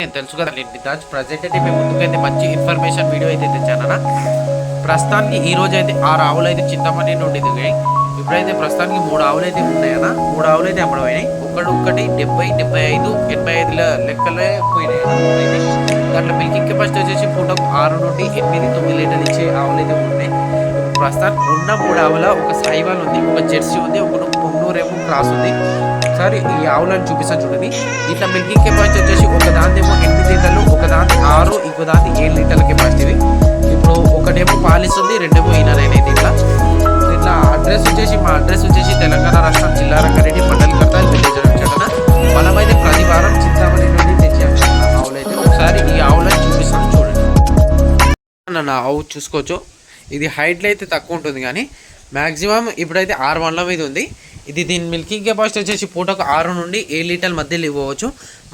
నేను తెలుసు కదా దాచి ప్రజెంట్ అయితే మేము ముందుకైతే మంచి ఇన్ఫర్మేషన్ వీడియో అయితే తెచ్చానన్నా ప్రస్తుతానికి ఈ రోజు అయితే ఆరు ఆవులు అయితే చింతమణి నుండి దిగాయి. ఇప్పుడైతే ప్రస్తుతానికి మూడు ఆవులు అయితే ఉన్నాయన్నా మూడు ఆవులు అయితే అమ్మడమైనాయి ఒకటి ఒక్కటి డెబ్బై డెబ్బై ఐదు ఎనభై ఐదు లెక్కలే పోయినాయి దాంట్లో మిల్కింగ్ కెపాసిటీ వచ్చేసి పూటకు ఆరు నుండి ఎనిమిది తొమ్మిది లీటర్లు ఇచ్చే ఆవులు అయితే ఉన్నాయి. ప్రస్తుతానికి ఉన్న మూడు ఆవుల ఒక సైవాల్ ఉంది ఒక జెర్సీ ఉంది ఒక పొన్నూరేమో క్రాస్ ఉంది. ఒకసారి ఈ ఆవులను చూపిస్తాను చూడండి. ఇట్లా మిల్కింగ్ కెపాసిటీ వచ్చేసి ఒక దాందేమో ఎనిమిది లీటర్లు ఒక దాని ఆరు ఇంకో దాని ఏడు లీటర్ల కెపాసిటీ ఇప్పుడు ఒకటేమో పాలిస్తుంది రెండేమో ఈనరైనాయి దీంట్లో ఇట్లా. అడ్రస్ వచ్చేసి మా అడ్రస్ వచ్చేసి తెలంగాణ రాష్ట్రం జిల్లా రంగారెడ్డి మండలి కర్తాల్ విలేజ్ వచ్చాడన మనమైతే ప్రతి వారం చింతామణి నుండి తెచ్చాము ఆవులైతే ఒకసారి ఈ ఆవులను చూపిస్తాను చూడండి. నా ఆవు చూసుకోవచ్చు. ఇది హైట్లో అయితే తక్కువ ఉంటుంది కానీ మ్యాక్సిమం ఇప్పుడైతే ఆరు వందల మీద ఉంది. ఇది దీని మిల్కింగ్ కెపాసిటీ వచ్చేసి పూటకు ఆరు నుండి ఏడు లీటర్ల మధ్యలో ఇవ్వవచ్చు.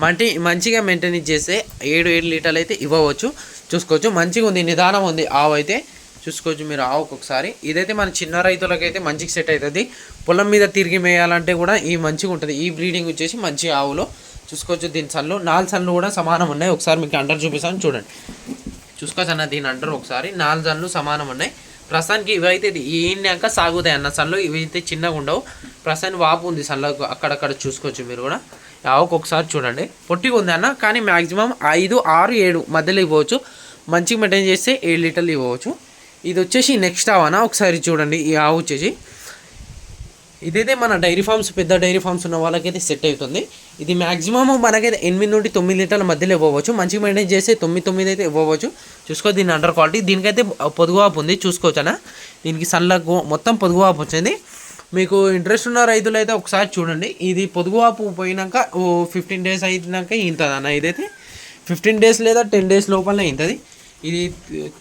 మంటి మంచిగా మెయింటైన్ చేస్తే ఏడు ఏడు లీటర్లు అయితే ఇవ్వవచ్చు. చూసుకోవచ్చు. మంచిగా ఉంది నిదానం ఉంది. ఆవు అయితే చూసుకోవచ్చు మీరు ఆవుకు ఒకసారి. ఇదైతే మన చిన్న రైతులకైతే మంచిగా సెట్ అవుతుంది. పొలం మీద తిరిగి మేయాలంటే కూడా ఈ మంచిగా ఉంటుంది. ఈ బ్రీడింగ్ వచ్చేసి మంచి ఆవులో. చూసుకోవచ్చు దీని సన్లు నాలుగు సన్లు కూడా సమానం ఉన్నాయి. ఒకసారి మీకు అండర్ చూపిస్తాను. చూడండి. చూసుకోవచ్చు అన్న దీని అంటారు ఒకసారి. నాలుగు జన్లు సమానం ఉన్నాయి. ప్రస్తుతానికి ఇవైతే ఈనాక సాగుతాయి అన్న సన్లో ఇవైతే చిన్నగా ఉండవు. ప్రస్తుతానికి వాపు ఉంది సన్లో అక్కడక్కడ చూసుకోవచ్చు మీరు కూడా. ఆవుకు ఒకసారి చూడండి. పొట్టిగా ఉంది అన్న కానీ మ్యాక్సిమం ఐదు ఆరు ఏడు మధ్యలో ఇవ్వచ్చు మంచిగా మెయింటైన్ చేస్తే ఏడు లీటర్లు ఇవ్వవచ్చు. ఇది వచ్చేసి నెక్స్ట్ ఆవనా అన్న. ఒకసారి చూడండి ఈ ఆవు వచ్చేసి. ఇదైతే మన డైరీ ఫార్మ్స్ పెద్ద డైరీ ఫార్మ్స్ ఉన్న వాళ్ళకైతే సెట్ అవుతుంది. ఇది మ్యాక్సిమమ్ మనకైతే ఎనిమిది నుండి తొమ్మిది లీటర్ల మధ్యలో ఇవ్వవచ్చు. మంచిగా మెయింటైన్ చేస్తే తొమ్మిది తొమ్మిది అయితే ఇవ్వవచ్చు. చూసుకో దీని అండర్ క్వాలిటీ దీనికైతే పొదుగువాపు ఉంది. చూసుకోవచ్చనా దీనికి సన్లకు మొత్తం పొదుగువాపు వచ్చింది. మీకు ఇంట్రెస్ట్ ఉన్న రైతులు అయితే ఒకసారి చూడండి. ఇది పొదుగువాపు పోయినాక ఓ ఫిఫ్టీన్ డేస్ అయినాక ఇంతది అన్న ఇదైతే. ఫిఫ్టీన్ డేస్ లేదా టెన్ డేస్ లోపలనే ఇంతది ఇది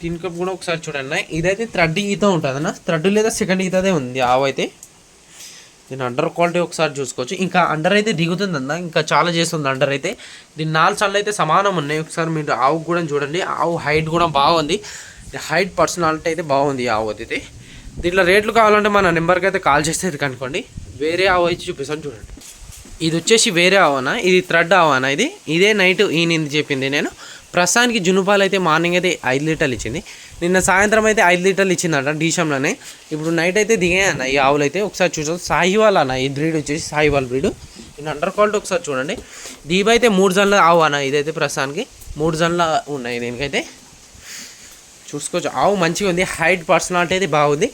తినకప్ కూడా ఒకసారి చూడండి ఇదైతే థ్రెడ్ ఈత ఉంటుంది అన్న. థ్రెడ్ లేదా సెకండ్ ఈతదే ఉంది ఆవైతే దీని అండర్ క్వాలిటీ ఒకసారి చూసుకోవచ్చు. ఇంకా అండర్ అయితే దిగుతుంది అన్న ఇంకా చాలా చేస్తుంది అండర్ అయితే. దీని నాలుగు సార్లు అయితే సమానం ఉన్నాయి. ఒకసారి మీరు ఆవు కూడా చూడండి. ఆవు హైట్ కూడా బాగుంది. హైట్ పర్సనాలిటీ అయితే బాగుంది ఈ ఆవు అయితే. దీంట్లో రేట్లు కావాలంటే మన నెంబర్కి అయితే కాల్ చేస్తే ఇది కనుకోండి వేరే ఆవు అయితే చూపిస్తాను చూడండి. ఇది వచ్చేసి వేరే ఆవనా? ఇది థ్రెడ్ ఆవనా ఇది? ఇదే నైట్ ఈయన చెప్పింది నేను. ప్రస్తుతానికి జునుపాలు అయితే మార్నింగ్ అయితే ఐదు లీటర్లు ఇచ్చింది. నిన్న సాయంత్రం అయితే ఐదు లీటర్లు ఇచ్చిందట డీషంలోనే ఇప్పుడు నైట్ అయితే దిగాయి అన్న ఈ ఆవులు అయితే. ఒకసారి చూసాం సాహివాల్ అన్న ఈ బ్రీడ్ వచ్చేసి సాహివాల్ బ్రీడ్. నేను అండర్ క్వాలిటీ ఒకసారి చూడండి. దీప అయితే మూడు జన్ల ఆవు అన్న ఇదైతే ప్రస్తుతానికి మూడు జన్ల ఉన్నాయి దీనికైతే. చూసుకోవచ్చు. ఆవు మంచిగా ఉంది. హైట్ పర్సనాలిటీ అయితే బాగుంది.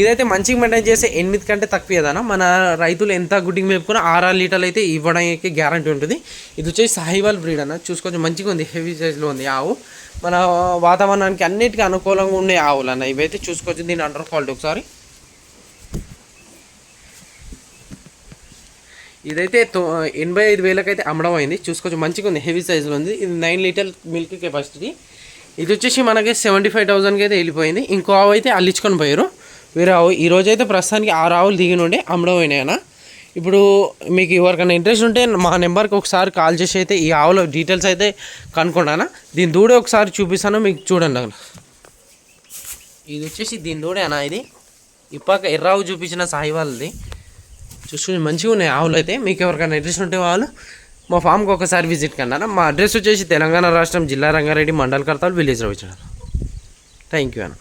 ఇదైతే మంచిగా మెయింటైన్ చేస్తే ఎనిమిది కంటే తక్కువ ఏదన్నా మన రైతులు ఎంత గుడ్డింగ్ మేపుకున్నా ఆరు లీటర్లు అయితే ఇవ్వడానికి గ్యారంటీ ఉంటుంది. ఇది వచ్చేసి సాహివాల్ బ్రీడ్ అన్న? చూసుకోవచ్చు. మంచిగా ఉంది. హెవీ సైజ్లో ఉంది ఆవు. మన వాతావరణానికి అన్నిటికీ అనుకూలంగా ఉండే ఆవులు అన్న? ఇవైతే చూసుకోవచ్చు. దీని అండర్ క్వాలిటీ ఒకసారి. ఇదైతే తో ఎనభై ఐదు వేలకైతే అమ్మడం అయింది చూసుకోవచ్చు. మంచిగా ఉంది. హెవీ సైజులో ఉంది. ఇది నైన్ లీటర్ మిల్క్ కెపాసిటీ ఇది వచ్చేసి మనకి సెవెంటీ ఫైవ్ థౌసండ్కి అయితే వెళ్ళిపోయింది. ఇంకో ఆవు అయితే అల్లించుకొని పోయారు. వేరే ఆవు ఈరోజు అయితే ప్రస్తుతానికి ఆరు ఆవులు దిగి నుండి అమ్మడం అయినాయన ఇప్పుడు మీకు ఎవరికైనా ఇంట్రెస్ట్ ఉంటే మా నెంబర్కి ఒకసారి కాల్ చేసి అయితే ఈ ఆవుల డీటెయిల్స్ అయితే కనుక్కుంటానా దీని దూడే ఒకసారి చూపిస్తాను మీకు చూడండి అన్న. ఇది వచ్చేసి దీని దూడే అన్న ఇది ఇప్పాక ఎర్రావు చూపించిన సాయి వాళ్ళది. చూసుకుని మంచిగా ఉన్నాయి ఆవులు అయితే. మీకు ఎవరికైనా ఇంట్రెస్ట్ ఉంటే వాళ్ళు మా ఫామ్కి ఒకసారి విజిట్ కన్నారా? మా అడ్రస్ వచ్చేసి తెలంగాణ రాష్ట్రం జిల్లా Rangareddy mandal Kartal village Ravichandra thank you అన్న.